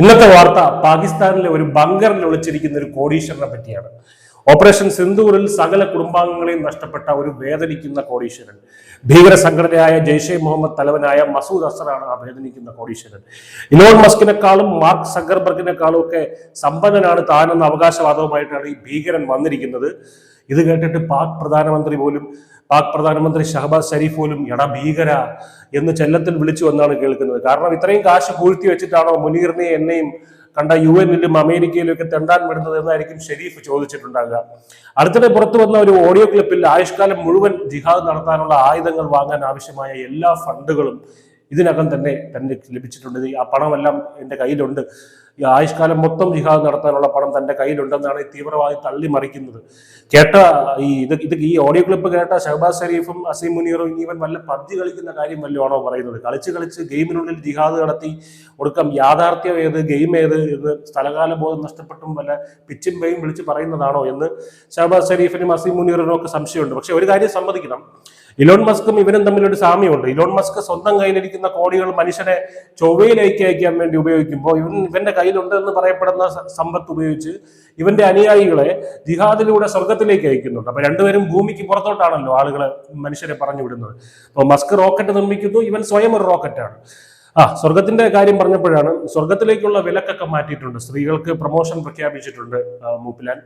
ഇന്നത്തെ വാർത്ത പാകിസ്ഥാനിലെ ഒരു ബങ്കറിൽ ഒളിച്ചിരിക്കുന്ന ഒരു കോടീശ്വരനെ പറ്റിയാണ്. ഓപ്പറേഷൻ സിന്ധൂറിൽ സകല കുടുംബാംഗങ്ങളെയും നഷ്ടപ്പെട്ട ഒരു വേദനിക്കുന്ന കോടീശ്വരൻ. ഭീകര സംഘടനയായ ജെയ്ഷെ മുഹമ്മദ് തലവനായ മസൂദ് അസറാണ് ആ വേദനിക്കുന്ന കോടീശ്വരൻ. ഇലോൺ മസ്കിനെക്കാളും മാർക്ക് സഗർബർഗിനെക്കാളും ഒക്കെ സമ്പന്നനാണ് താനെന്ന അവകാശവാദവുമായിട്ടാണ് ഈ ഭീകരൻ വന്നിരിക്കുന്നത്. ഇത് കേട്ടിട്ട് പാക് പ്രധാനമന്ത്രി പോലും പാക് പ്രധാനമന്ത്രി ഷഹബാസ് ഷരീഫ് പോലും എടാ ഭീകര എന്ന് ചെല്ലത്തിൽ വിളിച്ചു എന്നാണ് കേൾക്കുന്നത്. കാരണം ഇത്രയും കാശ് പൂഴ്ത്തി വെച്ചിട്ടാണോ മുനീറിനെയും എന്നെയും കണ്ട യു എന്നിലും അമേരിക്കയിലും ഒക്കെ തെണ്ടാൻ വിടുന്നത് എന്നായിരിക്കും ഷെരീഫ് ചോദിച്ചിട്ടുണ്ടാകുക അടുത്തിടെ പുറത്തു വന്ന ഒരു ഓഡിയോ ക്ലിപ്പിൽ ആയുഷ്കാലം മുഴുവൻ ജിഹാദ് നടത്താനുള്ള ആയുധങ്ങൾ വാങ്ങാൻ ആവശ്യമായ എല്ലാ ഫണ്ടുകളും ഇതിനകം തന്നെ തന്നെ ലഭിച്ചിട്ടുണ്ട്. ആ പണമെല്ലാം എന്റെ കയ്യിലുണ്ട്. ഈ ആയുഷ്കാലം മൊത്തം ജിഹാദ് നടത്താനുള്ള പണം തന്റെ കയ്യിലുണ്ടെന്നാണ് ഈ തീവ്രവാദി തള്ളി മറിക്കുന്നത്. കേട്ട ഈ ഇത് ഇത് ഈ ഓഡിയോ ക്ലിപ്പ് കേട്ട ഷഹബാസ് ഷരീഫും അസീം മുനീറും ഇവൻ വല്ല പബ്ജി കളിക്കുന്ന കാര്യം വല്ലതാണോ പറയുന്നത്? കളിച്ച് കളിച്ച് ഗെയിമിനുള്ളിൽ ജിഹാദ് നടത്തി ഒടുക്കം യാഥാർത്ഥ്യം ഏത് ഗെയിം ഏത് ഇത് സ്ഥലകാല ബോധം നഷ്ടപ്പെട്ടും വല്ല പിച്ചും പേയും വിളിച്ച് പറയുന്നതാണോ എന്ന് ഷഹബാസ് ഷരീഫിനും അസീം മുനീറിനും ഒക്കെ സംശയമുണ്ട്. പക്ഷെ ഒരു കാര്യം സമ്മതിക്കണം. ഇലോൺ മസ്കും ഇവനും തമ്മിൽ ഒരു സാമ്യമുണ്ട്. ഇലോൺ മസ്ക് സ്വന്തം കയ്യിലിരിക്കുന്ന കോടികൾ മനുഷ്യനെ ചൊവ്വയിലേക്ക് അയക്കാൻ വേണ്ടി ഉപയോഗിക്കുമ്പോൾ ഇവൻ ഇവന്റെ കയ്യിലുണ്ട് എന്ന് പറയപ്പെടുന്ന സമ്പത്ത് ഉപയോഗിച്ച് ഇവന്റെ അനുയായികളെ ജിഹാദിലൂടെ സ്വർഗത്തിലേക്ക് അയക്കുന്നുണ്ട്. അപ്പൊ രണ്ടുപേരും ഭൂമിക്ക് പുറത്തോട്ടാണല്ലോ ആളുകളെ മനുഷ്യരെ പറഞ്ഞു വിടുന്നത്. അപ്പൊ മസ്ക് റോക്കറ്റ് നിർമ്മിക്കുന്നു ഇവൻ സ്വയം ഒരു റോക്കറ്റാണ്. ആ സ്വർഗത്തിന്റെ കാര്യം പറഞ്ഞപ്പോഴാണ് സ്വർഗത്തിലേക്കുള്ള വിലക്കൊക്കെ മാറ്റിയിട്ടുണ്ട്. സ്ത്രീകൾക്ക് പ്രൊമോഷൻ പ്രഖ്യാപിച്ചിട്ടുണ്ട് മൂപ്പിലാൻ.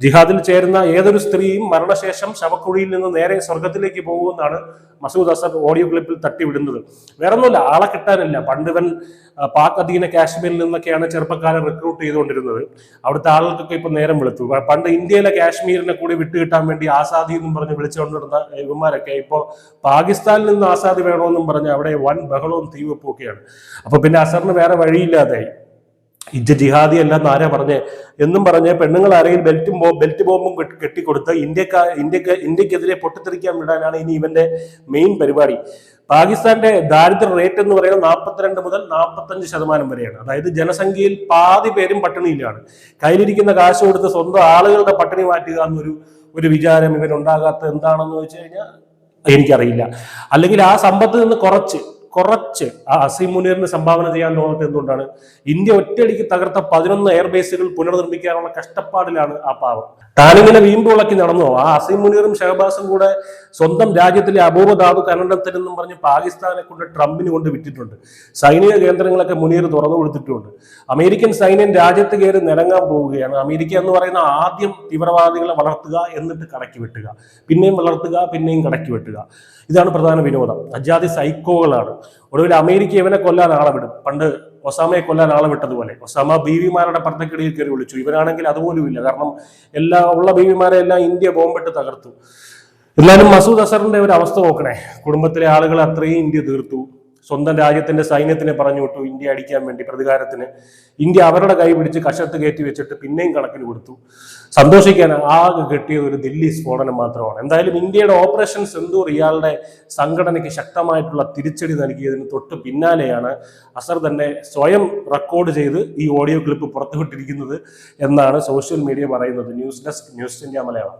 ജിഹാദിൽ ചേരുന്ന ഏതൊരു സ്ത്രീയും മരണശേഷം ശവക്കുഴിയിൽ നിന്ന് നേരെ സ്വർഗത്തിലേക്ക് പോകുമെന്നാണ് മസൂദ് അസർ ഓഡിയോ ക്ലിപ്പിൽ തട്ടിവിടുന്നത്. വേറെ ഒന്നുമില്ല ആളെ കിട്ടാനില്ല. പണ്ടിവൻ പാക് അധീന കാശ്മീരിൽ നിന്നൊക്കെയാണ് ചെറുപ്പക്കാരെ റിക്രൂട്ട് ചെയ്തുകൊണ്ടിരുന്നത്. അവിടുത്തെ ആളുകൾക്കൊക്കെ ഇപ്പൊ നേരം വെളുത്തു. പണ്ട് ഇന്ത്യയിലെ കാശ്മീരിനെ കൂടി വിട്ടുകിട്ടാൻ വേണ്ടി ആസാദി എന്നും പറഞ്ഞ് വിളിച്ചുകൊണ്ടിരുന്ന ഇവന്മാരൊക്കെ ഇപ്പോ പാകിസ്ഥാനിൽ നിന്ന് ആസാദി വേണമെന്നും പറഞ്ഞ് അവിടെ വൻ ബഹളവും തീവെപ്പൊക്കെയാണ് അപ്പൊ പിന്നെ അസറിന് വേറെ വഴിയില്ലാതായി. ഇജ്ജ് ജിഹാദി അല്ലെന്ന് ആരാ പറഞ്ഞേ? എന്നും പറഞ്ഞ് പെണ്ണുങ്ങൾ ആരെയും ബെൽറ്റും ബെൽറ്റ് ബോംബും കെട്ടി- കെട്ടിക്കൊടുത്ത് ഇന്ത്യക്ക ഇന്ത്യയ്ക്ക് ഇന്ത്യക്കെതിരെ പൊട്ടിത്തെറിക്കാൻ വിടാനാണ് ഇനി ഇവന്റെ മെയിൻ പരിപാടി. പാകിസ്ഥാന്റെ ദാരിദ്ര്യ റേറ്റ് എന്ന് പറയുന്നത് നാൽപ്പത്തിരണ്ട് മുതൽ നാൽപ്പത്തഞ്ച് ശതമാനം വരെയാണ്. അതായത് ജനസംഖ്യയിൽ പാതി പേരും പട്ടിണിയിലാണ്. കയ്യിലിരിക്കുന്ന കാശ് കൊടുത്ത് സ്വന്തം ആളുകളുടെ പട്ടിണി മാറ്റുക എന്നൊരു ഒരു വിചാരം ഇവരുണ്ടാകാത്ത എന്താണെന്ന് വെച്ച് കഴിഞ്ഞാൽ എനിക്കറിയില്ല. അല്ലെങ്കിൽ ആ സമ്പത്ത് നിന്ന് കുറച്ച് കുറച്ച് ആ അസീം മുനീറിന് സംഭാവന ചെയ്യാൻ തോന്നുന്നത് എന്തുകൊണ്ടാണ്? ഇന്ത്യ ഒറ്റയടിക്ക് തകർത്ത പതിനൊന്ന് എയർബേസുകൾ പുനർനിർമ്മിക്കാനുള്ള കഷ്ടപ്പാടിലാണ് ആ പാവം. താനിങ്ങനെ വീമ്പുളക്കി നടന്നോ? ആ അസീം മുനീറും ഷഹബാസും കൂടെ സ്വന്തം രാജ്യത്തിലെ അപൂർവധാതു ഖനനത്തിനെന്നും പറഞ്ഞ് പാകിസ്ഥാനെ കൊണ്ട് ട്രംപിന് കൊണ്ട് വിറ്റിട്ടുണ്ട്. സൈനിക കേന്ദ്രങ്ങളൊക്കെ മുനീർ തുറന്നു കൊടുത്തിട്ടുണ്ട്. അമേരിക്കൻ സൈന്യം രാജ്യത്ത് കയറി നിരങ്ങാൻ പോവുകയാണ്. അമേരിക്ക എന്ന് പറയുന്ന ആദ്യം തീവ്രവാദികളെ വളർത്തുക എന്നിട്ട് കടക്കി വെട്ടുക. പിന്നെയും വളർത്തുക പിന്നെയും കടക്കി വെട്ടുക. ഇതാണ് പ്രധാന വിനോദം. അജാതി സൈക്കോകളാണ്. ഒടുവിൽ അമേരിക്ക ഇവനെ കൊല്ലാൻ ആളെ വിടും. പണ്ട് ഒസാമയെ കൊല്ലാൻ ആളെ വിട്ടതുപോലെ. ഒസാമ ബീവിമാരുടെ പർദ്ധക്കിടയിൽ കയറി വിളിച്ചു ഇവരാണെങ്കിൽ അതുപോലും ഇല്ല കാരണം എല്ലാ ഉള്ള ബീവിമാരെ എല്ലാം ഇന്ത്യ ബോംബിട്ട് തകർത്തു. എന്നാലും മസൂദ് അസറിന്റെ ഒരു അവസ്ഥ നോക്കണേ. കുടുംബത്തിലെ ആളുകൾ അത്രയും ഇന്ത്യ തീർത്തു. സ്വന്തം രാജ്യത്തിന്റെ സൈന്യത്തിനെ പറഞ്ഞു വിട്ടു ഇന്ത്യ അടിക്കാൻ വേണ്ടി പ്രതികാരത്തിന്. ഇന്ത്യ അവരുടെ കൈ പിടിച്ച് കഷത്ത് കയറ്റി വെച്ചിട്ട് പിന്നെയും കണക്കിന് കൊടുത്തു. സന്തോഷിക്കാൻ ആകെ കിട്ടിയ ഒരു ദില്ലി സ്ഫോടനം മാത്രമാണ്. എന്തായാലും ഇന്ത്യയുടെ ഓപ്പറേഷൻ സിന്ദൂർ ഇയാളുടെ സംഘടനയ്ക്ക് ശക്തമായിട്ടുള്ള തിരിച്ചടി നൽകിയതിന് തൊട്ട് പിന്നാലെയാണ് അസർ തന്നെ സ്വയം റെക്കോർഡ് ചെയ്ത് ഈ ഓഡിയോ ക്ലിപ്പ് പുറത്തുവിട്ടിരിക്കുന്നത് എന്നാണ് സോഷ്യൽ മീഡിയ പറയുന്നത്. News desk news India Malayalam.